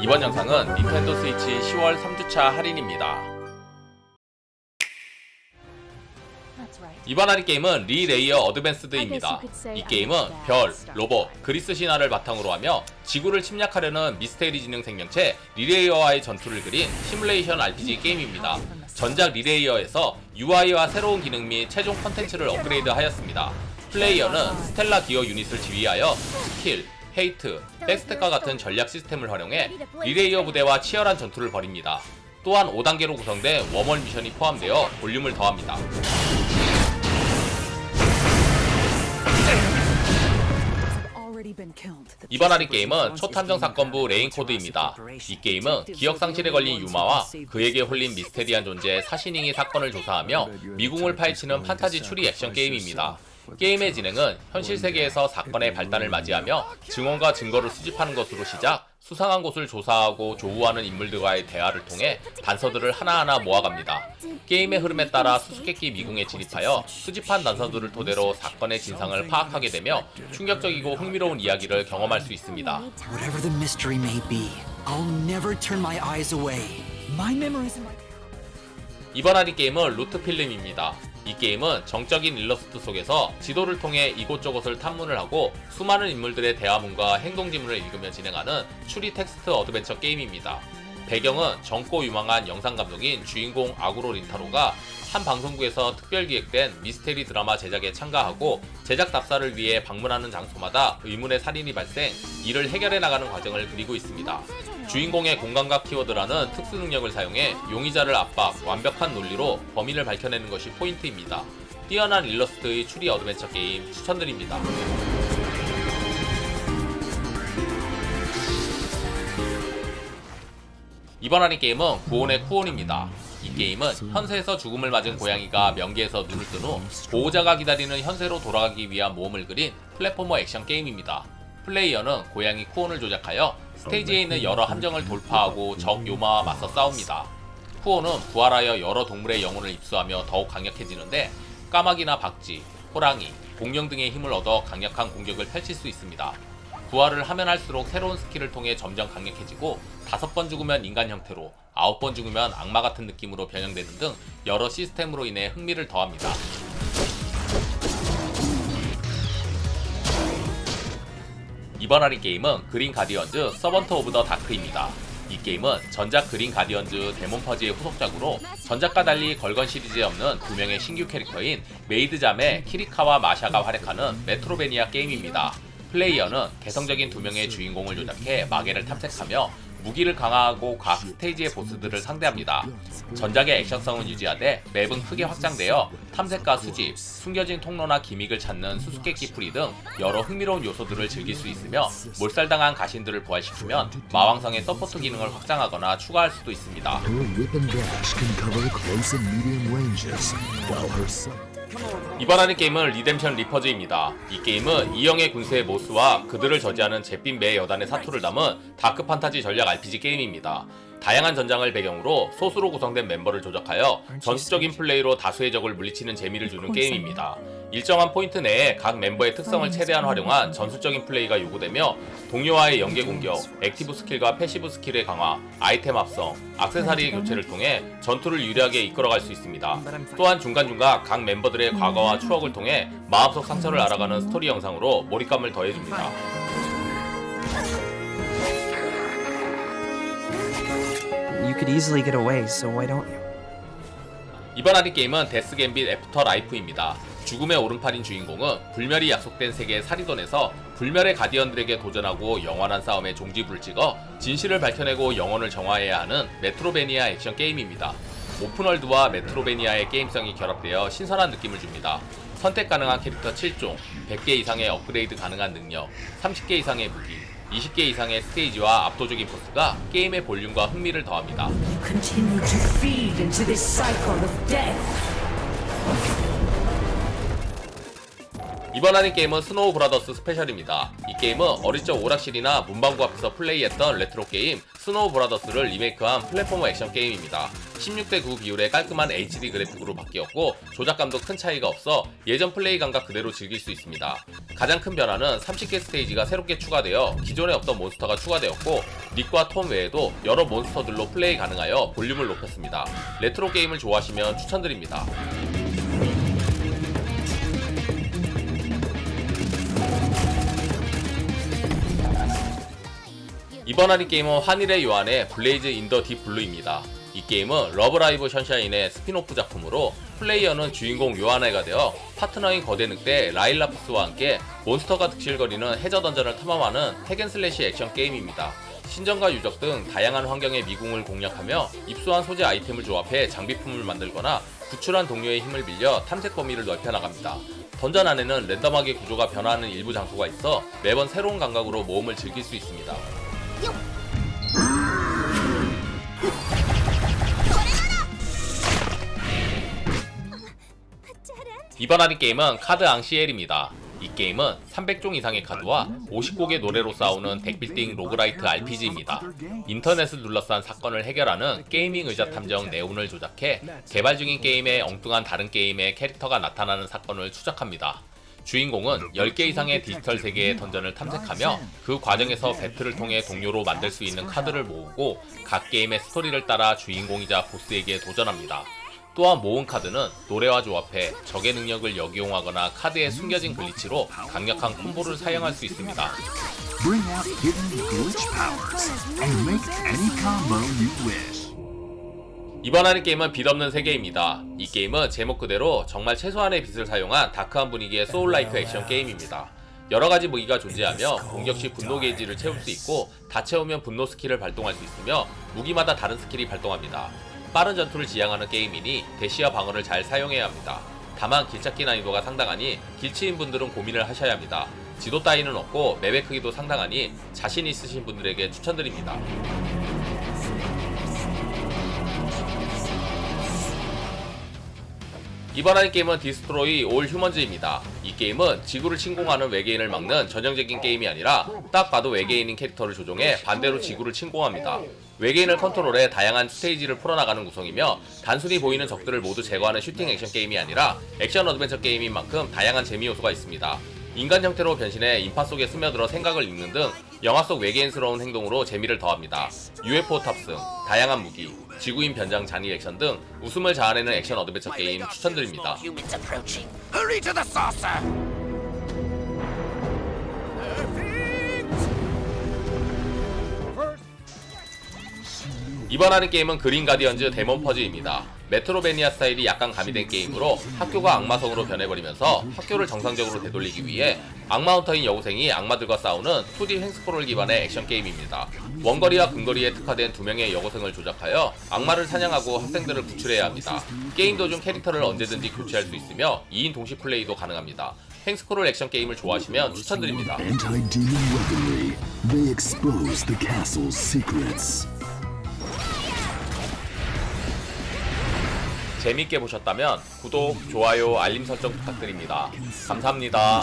이번 영상은 닌텐도 스위치 10월 3주차 할인입니다. 이번 할인 게임은 리 레이어 어드밴스드입니다. 이 게임은 별, 로봇, 그리스 신화를 바탕으로 하며 지구를 침략하려는 미스테리 지능 생명체 리레이어와의 전투를 그린 시뮬레이션 RPG 게임입니다. 전작 리레이어에서 UI와 새로운 기능 및 최종 컨텐츠를 업그레이드하였습니다. 플레이어는 스텔라 기어 유닛을 지휘하여 스킬, 헤이트, 백스텝과 같은 전략 시스템을 활용해 리레이어 부대와 치열한 전투를 벌입니다. 또한 5단계로 구성된 웜월 미션이 포함되어 볼륨을 더합니다. 이번 할인 게임은 초탐정 사건부 레인코드입니다. 이 게임은 기억 상실에 걸린 유마와 그에게 홀린 미스테리한 존재 사시닝이 사건을 조사하며 미궁을 파헤치는 판타지 추리 액션 게임입니다. 게임의 진행은 현실 세계에서 사건의 발단을 맞이하며 증언과 증거를 수집하는 것으로 시작, 수상한 곳을 조사하고 조우하는 인물들과의 대화를 통해 단서들을 하나하나 모아갑니다. 게임의 흐름에 따라 수수께끼 미궁에 진입하여 수집한 단서들을 토대로 사건의 진상을 파악하게 되며 충격적이고 흥미로운 이야기를 경험할 수 있습니다. 이번 할인 게임은 루트 필름입니다. 이 게임은 정적인 일러스트 속에서 지도를 통해 이곳저곳을 탐문을 하고 수많은 인물들의 대화문과 행동 지문을 읽으며 진행하는 추리 텍스트 어드벤처 게임입니다. 배경은 젊고 유망한 영상 감독인 주인공 아구로 린타로가 한 방송국에서 특별 기획된 미스테리 드라마 제작에 참가하고 제작 답사를 위해 방문하는 장소마다 의문의 살인이 발생, 이를 해결해 나가는 과정을 그리고 있습니다. 주인공의 공감각 키워드라는 특수 능력을 사용해 용의자를 압박, 완벽한 논리로 범인을 밝혀내는 것이 포인트입니다. 뛰어난 일러스트의 추리 어드벤처 게임 추천드립니다. 이번 할인 게임은 구원의 쿠온입니다. 이 게임은 현세에서 죽음을 맞은 고양이가 명계에서 눈을 뜬 후 보호자가 기다리는 현세로 돌아가기 위한 모험을 그린 플랫포머 액션 게임입니다. 플레이어는 고양이 쿠온을 조작하여 스테이지에 있는 여러 함정을 돌파하고 적 요마와 맞서 싸웁니다. 쿠온은 부활하여 여러 동물의 영혼을 입수하며 더욱 강력해지는데 까마귀나 박쥐, 호랑이, 공룡 등의 힘을 얻어 강력한 공격을 펼칠 수 있습니다. 부활을 하면 할수록 새로운 스킬을 통해 점점 강력해지고 다섯 번 죽으면 인간 형태로 아홉 번 죽으면 악마 같은 느낌으로 변형되는 등 여러 시스템으로 인해 흥미를 더합니다. 이번 할인 게임은 그린 가디언즈 서번트 오브 더 다크입니다. 이 게임은 전작 그린 가디언즈 데몬 퍼지의 후속작으로 전작과 달리 걸건 시리즈에 없는 두 명의 신규 캐릭터인 메이드 자매 키리카와 마샤가 활약하는 메트로베니아 게임입니다. 플레이어는 개성적인 두 명의 주인공을 조작해 마계를 탐색하며 무기를 강화하고 각 스테이지의 보스들을 상대합니다. 전작의 액션성은 유지하되 맵은 크게 확장되어 탐색과 수집, 숨겨진 통로나 기믹을 찾는 수수께끼 풀이 등 여러 흥미로운 요소들을 즐길 수 있으며 몰살당한 가신들을 부활시키면 마왕성의 서포트 기능을 확장하거나 추가할 수도 있습니다. 이번 하는 게임은 리뎀션 리퍼즈입니다. 이 게임은 이영의 군세의 모스와 그들을 저지하는 잿빛 매 여단의 사투를 담은 다크 판타지 전략 RPG 게임입니다. 다양한 전장을 배경으로 소수로 구성된 멤버를 조작하여 전투적인 플레이로 다수의 적을 물리치는 재미를 주는 게임입니다. 일정한 포인트 내에 각 멤버의 특성을 최대한 활용한 전술적인 플레이가 요구되며 동료와의 연계 공격, 액티브 스킬과 패시브 스킬의 강화, 아이템 합성, 악세사리의 교체를 통해 전투를 유리하게 이끌어갈 수 있습니다. 또한 중간중간 각 멤버들의 과거와 추억을 통해 마음속 상처를 알아가는 스토리 영상으로 몰입감을 더해줍니다. You could easily get away, so why don't you? 이번 할인 게임은 데스 갬빗 애프터 라이프입니다. 죽음의 오른팔인 주인공은 불멸이 약속된 세계의 사리돈에서 불멸의 가디언들에게 도전하고 영원한 싸움의 종지부를 찍어 진실을 밝혀내고 영혼을 정화해야 하는 메트로베니아 액션 게임입니다. 오픈월드와 메트로베니아의 게임성이 결합되어 신선한 느낌을 줍니다. 선택 가능한 캐릭터 7종, 100개 이상의 업그레이드 가능한 능력, 30개 이상의 무기, 20개 이상의 스테이지와 압도적인 보스가 게임의 볼륨과 흥미를 더합니다. 이번 할인 게임은 스노우 브라더스 스페셜입니다. 이 게임은 어릴 적 오락실이나 문방구 앞에서 플레이했던 레트로 게임 스노우 브라더스를 리메이크한 플랫포머 액션 게임입니다. 16대 9 비율의 깔끔한 HD 그래픽으로 바뀌었고 조작감도 큰 차이가 없어 예전 플레이 감각 그대로 즐길 수 있습니다. 가장 큰 변화는 30개 스테이지가 새롭게 추가되어 기존에 없던 몬스터가 추가되었고 닉과 톰 외에도 여러 몬스터들로 플레이 가능하여 볼륨을 높였습니다. 레트로 게임을 좋아하시면 추천드립니다. 이번 할인 게임은 환일의 요한의 블레이즈 인 더 딥 블루입니다. 이 게임은 러브라이브 션샤인의 스피노프 작품으로 플레이어는 주인공 요한해가 되어 파트너인 거대 늑대 라일라프스와 함께 몬스터가 득실거리는 해저 던전을 탐험하는 핵앤슬래시 액션 게임입니다. 신전과 유적 등 다양한 환경의 미궁을 공략하며 입수한 소재 아이템을 조합해 장비품을 만들거나 구출한 동료의 힘을 빌려 탐색 범위를 넓혀 나갑니다. 던전 안에는 랜덤하게 구조가 변화하는 일부 장소가 있어 매번 새로운 감각으로 모험을 즐길 수 있습니다. 이번 할인 게임은 카드 앙시엘입니다. 이 게임은 300종 이상의 카드와 50곡의 노래로 싸우는 덱빌딩 로그라이트 RPG입니다. 인터넷을 둘러싼 사건을 해결하는 게이밍 의자 탐정 네온을 조작해 개발 중인 게임에 엉뚱한 다른 게임의 캐릭터가 나타나는 사건을 추적합니다. 주인공은 10개 이상의 디지털 세계의 던전을 탐색하며 그 과정에서 배틀을 통해 동료로 만들 수 있는 카드를 모으고 각 게임의 스토리를 따라 주인공이자 보스에게 도전합니다. 또한 모은 카드는 노래와 조합해 적의 능력을 역이용하거나 카드에 숨겨진 글리치로 강력한 콤보를 사용할 수 있습니다. Bring out hidden glitch powers and make any combo you wish. 이번 하는 게임은 빛 없는 세계입니다. 이 게임은 제목 그대로 정말 최소한의 빛을 사용한 다크한 분위기의 소울라이크 액션 게임입니다. 여러 가지 무기가 존재하며 공격 시 분노 게이지를 채울 수 있고 다 채우면 분노 스킬을 발동할 수 있으며 무기마다 다른 스킬이 발동합니다. 빠른 전투를 지향하는 게임이니 대시와 방어를 잘 사용해야 합니다. 다만 길찾기 난이도가 상당하니 길치인 분들은 고민을 하셔야 합니다. 지도 따위는 없고 맵의 크기도 상당하니 자신 있으신 분들에게 추천드립니다. 이번 할 게임은 디스트로이 올 휴먼즈입니다. 이 게임은 지구를 침공하는 외계인을 막는 전형적인 게임이 아니라 딱 봐도 외계인인 캐릭터를 조종해 반대로 지구를 침공합니다. 외계인을 컨트롤해 다양한 스테이지를 풀어나가는 구성이며 단순히 보이는 적들을 모두 제거하는 슈팅 액션 게임이 아니라 액션 어드벤처 게임인 만큼 다양한 재미 요소가 있습니다. 인간 형태로 변신해 인파 속에 스며들어 생각을 읽는 등 영화 속 외계인스러운 행동으로 재미를 더합니다. UFO 탑승, 다양한 무기, 지구인 변장 잔이 액션 등 웃음을 자아내는 액션 어드벤처 게임 추천드립니다. 이번 하는 게임은 그린 가디언즈 데몬 퍼즈입니다. 메트로베니아 스타일이 약간 가미된 게임으로 학교가 악마성으로 변해버리면서 학교를 정상적으로 되돌리기 위해 악마 헌터인 여고생이 악마들과 싸우는 2D 횡스크롤 기반의 액션 게임입니다. 원거리와 근거리에 특화된 두 명의 여고생을 조작하여 악마를 사냥하고 학생들을 구출해야 합니다. 게임 도중 캐릭터를 언제든지 교체할 수 있으며 2인 동시 플레이도 가능합니다. 횡스크롤 액션 게임을 좋아하시면 추천드립니다. Anti-demon weaponry. They expose the castle's secrets. 재밌게 보셨다면 구독, 좋아요, 알림 설정 부탁드립니다. 감사합니다.